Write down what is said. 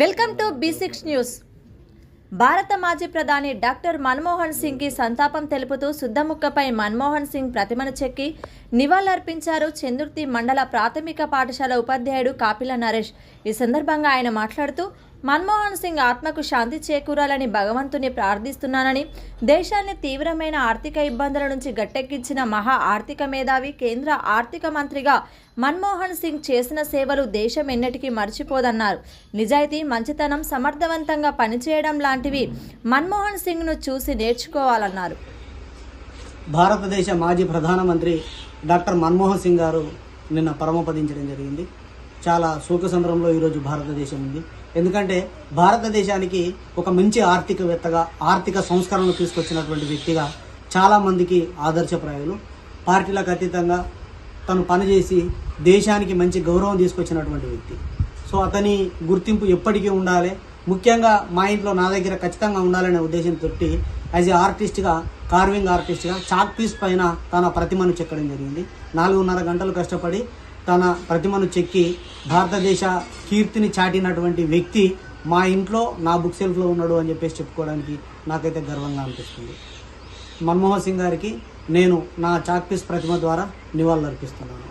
Welcome to B six news. భారత మాజీ ప్రధాని డాక్టర్ మన్మోహన్ సింగ్కి సంతాపం తెలుపుతూ శుద్ధముక్కపై మన్మోహన్ సింగ్ ప్రతిమను చెక్కి నివాళులర్పించారు చందుర్తి మండల ప్రాథమిక పాఠశాల ఉపాధ్యాయుడు కాపిల నరేష్. ఈ సందర్భంగా ఆయన మాట్లాడుతూ మన్మోహన్ సింగ్ ఆత్మకు శాంతి చేకూరాలని భగవంతుని ప్రార్థిస్తున్నానని దేశాన్ని తీవ్రమైన ఆర్థిక ఇబ్బందుల నుంచి గట్టెక్కించిన మహా ఆర్థిక మేధావి కేంద్ర ఆర్థిక మంత్రిగా మన్మోహన్ సింగ్ చేసిన సేవలు దేశం ఎన్నటికీ మర్చిపోదన్నారు. నిజాయితీ మంచితనం సమర్థవంతంగా పనిచేయడం లాంటివి మన్మోహన్ సింగ్ను చూసి నేర్చుకోవాలన్నారు. భారతదేశ మాజీ ప్రధానమంత్రి డాక్టర్ మన్మోహన్ సింగ్ గారు నిన్న పరమపదించడం జరిగింది. చాలా శోకసంద్రంలో ఈరోజు భారతదేశం ఉంది. ఎందుకంటే భారతదేశానికి ఒక మంచి ఆర్థికవేత్తగా ఆర్థిక సంస్కరణలు తీసుకొచ్చినటువంటి వ్యక్తిగా చాలామందికి ఆదర్శప్రాయులు. పార్టీలకు అతీతంగా తను పనిచేసి దేశానికి మంచి గౌరవం తీసుకొచ్చినటువంటి వ్యక్తి. సో అతని గుర్తింపు ఎప్పటికీ ఉండాలి. ముఖ్యంగా మా ఇంట్లో నా దగ్గర ఖచ్చితంగా ఉండాలనే ఉద్దేశంతో యాజ్ ఏ ఆర్టిస్ట్గా కార్వింగ్ ఆర్టిస్ట్గా చాక్ పీస్ పైన తన ప్రతిమను చెక్కడం జరిగింది. నాలుగున్నర గంటలు కష్టపడి తన ప్రతిమను చెక్కి భారతదేశ కీర్తిని చాటినటువంటి వ్యక్తి మా ఇంట్లో నా బుక్ సెల్ఫ్లో ఉన్నాడు అని చెప్పేసి చెప్పుకోవడానికి నాకైతే గర్వంగా అనిపిస్తుంది. మన్మోహన్ సింగ్ గారికి నేను నా చాక్పీస్ ప్రతిమ ద్వారా నివాళులు అర్పిస్తున్నాను